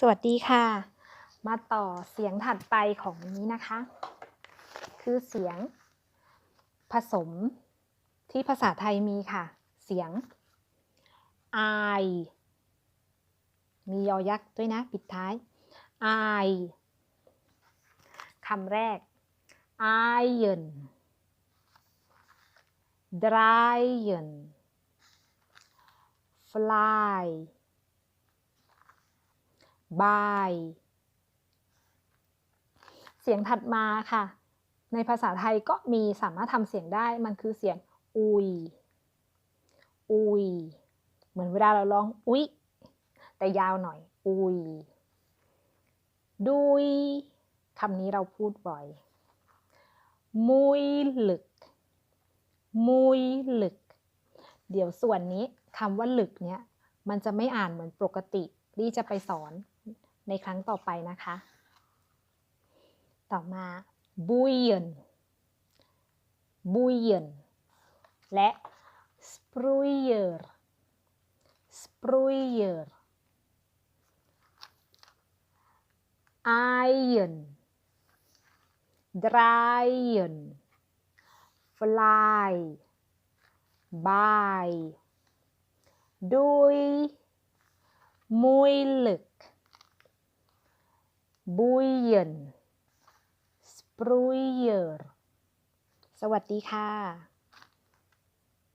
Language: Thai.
สวัสดีค่ะ มาต่อเสียงถัดไปของนี้นะคะ คือเสียงผสมที่ภาษาไทยมีค่ะ เสียง I มียอยักษ์ด้วยนะ ปิดท้าย I คำแรก iron dryen fly by เสียงถัดมาค่ะ ในภาษาไทยก็มีสามารถทำเสียงได้ มันคือเสียงอุย อุย เหมือนเวลาเราร้องอุ๊ย แต่ยาวหน่อย อุย ดุยคำนี้เราพูดบ่อย มุยหลึก มุยหลึก เดี๋ยวส่วนนี้คำว่าหลึกเนี้ยมันจะไม่อ่านเหมือนปกติ ลี่จะไปสอนในครั้งต่อไปนะคะ ต่อมาบุยเยนบุยเยนและสปรูเยอร์สปรูเยอร์ iron dryen fly by ดุย moeilijk boeien sproeier สวัสดีค่ะ